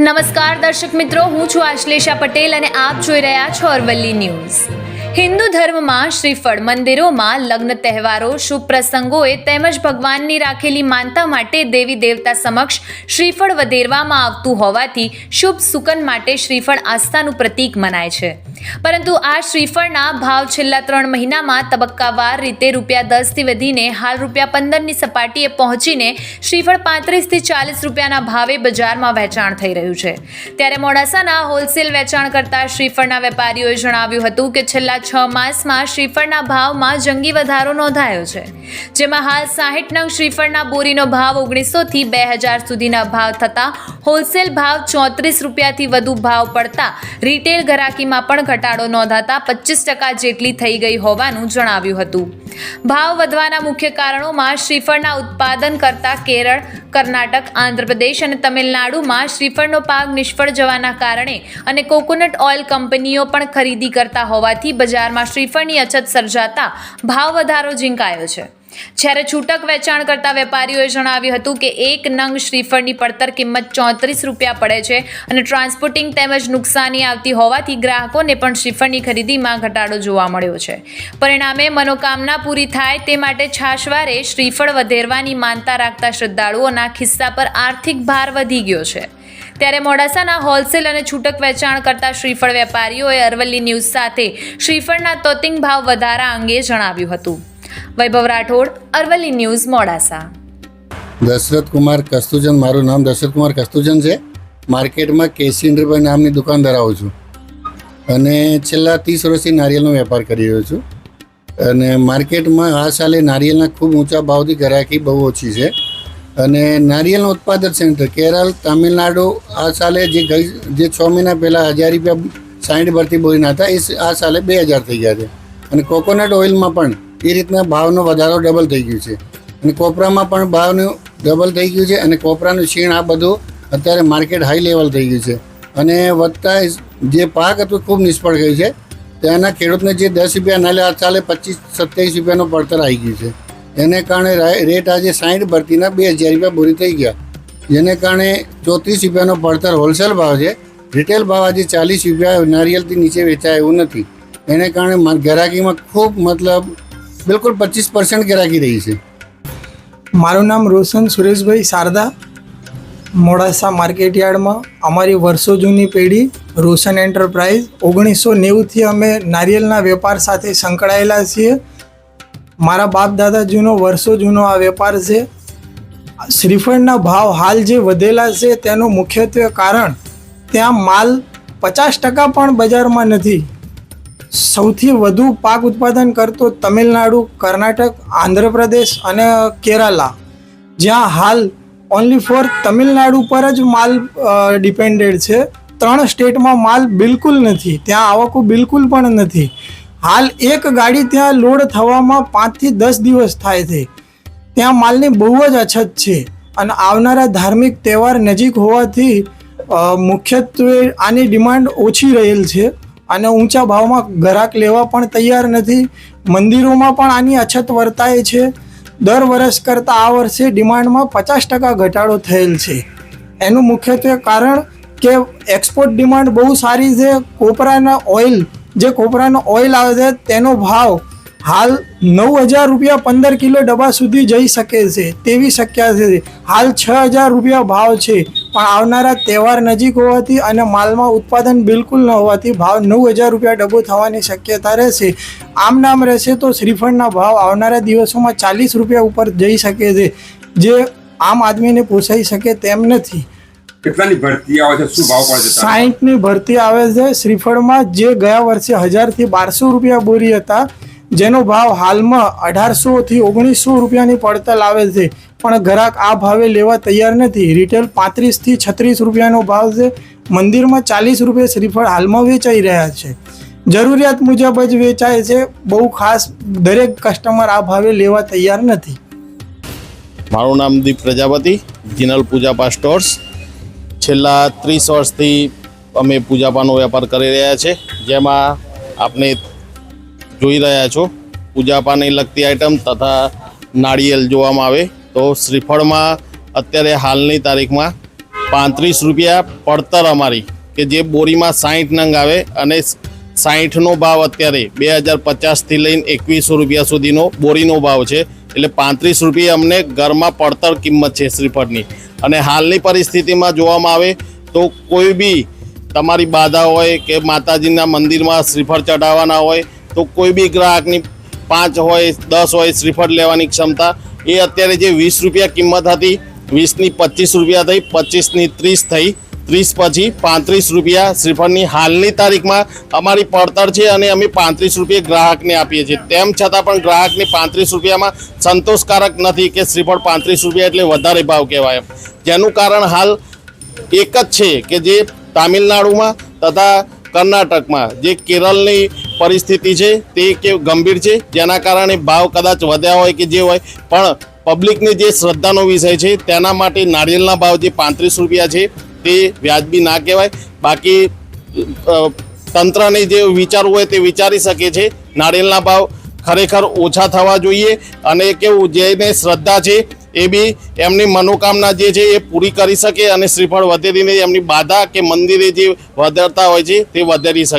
નમસ્કાર દર્શક મિત્રો, હું છું આશ્લેષા પટેલ અને આપ જોઈ રહ્યા છો અરવલ્લી ન્યૂઝ. હિન્દુ ધર્મમાં શ્રીફળ મંદિરોમાં લગ્ન તહેવારો, શુભ પ્રસંગોએ તેમજ ભગવાનની રાખેલી માનતા માટે દેવી દેવતા સમક્ષ શ્રીફળ વધેરવામાં આવતું હોવાથી શુભ સુકન માટે શ્રીફળ આસ્થાનું પ્રતીક મનાય છે. પરંતુ આ શ્રીફળના ભાવ છેલ્લા ત્રણ મહિનામાં તબક્કાવાર રીતે રૂપિયા દસથી વધીને હાલ રૂપિયા પંદરની સપાટીએ પહોંચીને શ્રીફળ પાંત્રીસથી ચાલીસ રૂપિયાના ભાવે બજારમાં વેચાણ થઈ રહ્યું છે. ત્યારે મોડાસાના હોલસેલ વેચાણ કરતા શ્રીફળના વેપારીઓએ જણાવ્યું હતું કે છેલ્લા છ માસમાં શ્રીફળના ભાવમાં જંગી વધારો નોંધાયો છે, જેમાં હાલ સાહીઠ નંગ શ્રીફળના બોરીનો ભાવ ઓગણીસોથી બે હજાર સુધીના ભાવ થતાં હોલસેલ ભાવ ચોત્રીસ રૂપિયાથી વધુ ભાવ પડતા રિટેલ ઘરાકીમાં પણ ઘટાડો નોંધાતા પચીસ ટકા જેટલી થઈ ગઈ હોવાનું જણાવ્યું હતું. ભાવ વધવાના મુખ્ય કારણોમાં શ્રીફળના ઉત્પાદન કરતા કેરળ, કર્ણાટક, આંધ્રપ્રદેશ અને તમિલનાડુમાં શ્રીફળનો પાક નિષ્ફળ જવાના કારણે અને કોકોનટ ઓઇલ કંપનીઓ પણ ખરીદી કરતા હોવાથી બજારમાં શ્રીફળની અછત સર્જાતા ભાવ વધારો ઝીંકાયો છે. જ્યારે છૂટક વેચાણ કરતા વેપારીઓએ જણાવ્યું હતું કે એક નંગ શ્રીફળની પડતર કિંમત ચોત્રીસ રૂપિયા પડે છે અને ટ્રાન્સપોર્ટિંગ તેમજ નુકસાની આવતી હોવાથી ગ્રાહકોને પણ શ્રીફળની ખરીદીમાં ઘટાડો જોવા મળ્યો છે. પરિણામે મનોકામના પૂરી થાય તે માટે છાશવારે શ્રીફળ વધેરવાની માનતા રાખતા શ્રદ્ધાળુઓના ખિસ્સા પર આર્થિક ભાર વધી ગયો છે. ત્યારે મોડાસાના હોલસેલ અને છૂટક વેચાણ કરતા શ્રીફળ વેપારીઓએ અરવલ્લી ન્યૂઝ સાથે શ્રીફળના તોતિંગ ભાવ વધારા અંગે જણાવ્યું હતું. વૈભવ રાઠોડ, અરવલ્લી ન્યૂઝ, મોડાસા. દશરથ કુમાર કસ્તુજન, મારું નામ દશરથ કુમાર કસ્તુજન છે. માર્કેટમાં કેસી ઇન્દ્રભાઈ નામની દુકાન ધરાવું છું. અને છેલ્લા ત્રીસ વર્ષથી નારિયેળનો વેપાર કરી રહ્યો છું. અને માર્કેટમાં આ સાલે નારિયેળના ખૂબ ઊંચા ભાવથી ગ્રાહકી બહુ ઓછી છે. અને નારિયેળનું ઉત્પાદન સેન્ટર કેરળ, તામિલનાડુ આ સાલે જે ગઈ, જે છ મહિના પહેલાં હજાર રૂપિયા સાઠ ભરતી બોરીના હતા, એ આ સાલે બે હજાર થઈ ગયા છે. અને કોકોનટ ઓઇલમાં પણ એ રીતના ભાવનો વધારો ડબલ થઈ ગયો છે. અને કોપરામાં પણ ભાવનું ડબલ થઈ ગયું છે અને કોપરાનું ક્ષીણ આ બધું અત્યારે માર્કેટ હાઈ લેવલ થઈ ગયું છે. અને વધતા જે પાક હતું ખૂબ નિષ્ફળ ગયું છે. ત્યાંના ખેડૂતને જે દસ રૂપિયા ના લે ચાલે પચીસ, સત્યાવીસ રૂપિયાનું પડતર આવી ગયું છે. એને કારણે રેટ આજે સાઠ ભરતીના બે હજાર રૂપિયા બોરી થઈ ગયા. જેને કારણે ચોત્રીસ રૂપિયાનો પડતર હોલસેલ ભાવ છે. રિટેલ ભાવ આજે ચાલીસ રૂપિયા નારિયેલથી નીચે વેચાય એવું નથી. એને કારણે ગ્રાહકીમાં ખૂબ મતલબ બિલકુલ પચીસ પર્સન્ટ ગ્રાહકી રહી છે. મારું નામ રોશન સુરેશભાઈ શારદા. મોડાસા માર્કેટ યાર્ડમાં અમારી વર્ષો જૂની પેઢી રોશન એન્ટરપ્રાઇઝ ઓગણીસો નેવુંથી અમે નારિયેલના વેપાર સાથે સંકળાયેલા છીએ. મારા બાપ દાદા જૂનો વર્ષો જૂનો આ વેપાર છે. શ્રીફળના ભાવ હાલ જે વધેલા છે તેનું મુખ્યત્વે કારણ ત્યાં માલ પચાસ ટકા પણ બજારમાં નથી. સૌથી વધુ પાક ઉત્પાદન કરતો તમિલનાડુ, કર્ણાટક, આંધ્રપ્રદેશ અને કેરાલા, જ્યાં હાલ ઓનલી ફોર તમિલનાડુ પર જ માલ ડિપેન્ડેડ છે. ત્રણ સ્ટેટમાં માલ બિલકુલ નથી, ત્યાં આવકો બિલકુલ પણ નથી. હાલ એક ગાડી ત્યાં લોડ થવામાં પાંચથી દસ દિવસ થાય છે. ત્યાં માલની બહુ જ અછત છે અને આવનારા ધાર્મિક તહેવાર નજીક હોવાથી મુખ્યત્વે આની ડિમાન્ડ ઓછી રહેલ છે. અને ઊંચા ભાવમાં ગ્રાહક લેવા પણ તૈયાર નથી. મંદિરોમાં પણ આની અછત વર્તાય છે. દર વર્ષ કરતાં આ વર્ષે ડિમાન્ડમાં પચાસ ટકા ઘટાડો થયેલ છે. એનું મુખ્યત્વે કારણ કે એક્સપોર્ટ ડિમાન્ડ બહુ સારી છે. કોપરાના ઓઇલ જે કોપરાનો ઓઇલ આવે છે, તેનો ભાવ હાલ નવ હજાર રૂપિયા પંદર કિલો ડબ્બા સુધી જઈ શકે છે. તેવી શક્યતા છે. હાલ છ હજાર રૂપિયા ભાવ છે. પણ આવનારા તહેવાર નજીક હોવાથી અને માલમાં ઉત્પાદન બિલકુલ ન હોવાથી ભાવ નવ હજાર રૂપિયા ડબ્બો થવાની શક્યતા રહેશે. આમ નામ રહેશે તો શ્રીફળના ભાવ આવનારા દિવસોમાં ચાલીસ રૂપિયા ઉપર જઈ શકે છે. જે આમ આદમીને પોસાઈ શકે તેમ નથી. કેટલાની ભરતી આવે છે? શું ભાવ પડે છે સાહીઠની ભરતી આવે છે. શ્રીફળમાં જે ગયા વર્ષે હજારથી બારસો રૂપિયા બોરી હતા જેનો ભાવ હાલમાં અઢારસોથી ઓગણીસો રૂપિયાની પડતલ આવે છે. પણ ગ્રાહક આ ભાવે લેવા તૈયાર નથી. રિટેલ પાંત્રીસથી છત્રીસ રૂપિયાનો ભાવ છે. મંદિરમાં ચાલીસ રૂપિયા શ્રીફળ હાલમાં વેચાઈ રહ્યા છે. જરૂરિયાત મુજબ જ વેચાય છે. બહુ ખાસ દરેક કસ્ટમર આ ભાવે લેવા તૈયાર નથી. મારું નામ દીપ પ્રજાપતિ, જિનલ પૂજાપા સ્ટોર્સ. છેલ્લા ત્રીસ વર્ષથી અમે પૂજાપાનો વેપાર કરી રહ્યા છે. જેમાં આપણે જોઈ રહ્યા છો. પૂજાપાને લગતી આઇટમ તથા નાળિયેર જોવામાં આવે. તો શ્રીફળમાં અત્યારે હાલની તારીખમાં પાંત્રીસ રૂપિયા પડતર અમારી, કે જે બોરીમાં સાહીઠ નંગ આવે અને સાહીઠનો ભાવ અત્યારે બે હજાર પચાસથી લઈને એકવીસો રૂપિયા સુધીનો બોરીનો ભાવ છે. એટલે પાંત્રીસ રૂપિયા અમને ઘરમાં પડતર કિંમત છે શ્રીફળની. અને હાલની પરિસ્થિતિમાં જોવામાં આવે તો કોઈ બી તમારી બાધા હોય કે માતાજીના મંદિરમાં શ્રીફળ ચઢાવવાના હોય, તો કોઈ બી ગ્રાહકની પાંચ હોય, દસ હોય શ્રીફળ લેવાની ક્ષમતા એ અત્યારે જે વીસ રૂપિયા કિંમત હતી, વીસની પચીસ રૂપિયા થઈ, પચીસની ત્રીસ થઈ, ત્રીસ પછી પાંત્રીસ રૂપિયા શ્રીફળની હાલની તારીખમાં અમારી પડતર છે અને અમે પાંત્રીસ રૂપિયા ગ્રાહકને આપીએ છીએ. તેમ છતાં પણ ગ્રાહકને પાંત્રીસ રૂપિયામાં સંતોષકારક નથી કે શ્રીફળ પાંત્રીસ રૂપિયા એટલે વધારે ભાવ કહેવાય. જેનું કારણ હાલ એક જ છે કે જે તામિલનાડુમાં તથા કર્ણાટકમાં, જે કેરળની પરિસ્થિતિ છે, તે કે ગંભીર છે, જેના કારણે ભાવ કદાચ વધ્યા હોય કે જે હોય, પણ પબ્લિકની જે શ્રદ્ધાનો વિષય છે, તેના માટે નારિયેળના ભાવ જે પાંત્રીસ રૂપિયા છે, તે વ્યાજબી ના કહેવાય. બાકી તંત્રને જે વિચારવું હોય તે વિચારી શકે છે, નારિયેળના ભાવ ખરેખર ઓછા થવા જોઈએ અને કેવું જેને શ્રદ્ધા છે, એ બી એમની મનોકામના જે છે, એ પૂરી કરી શકે અને શ્રીફળ વધેરીને એમની બાધા કે મંદિરે જે વધારતા હોય છે, તે વધારી શકે.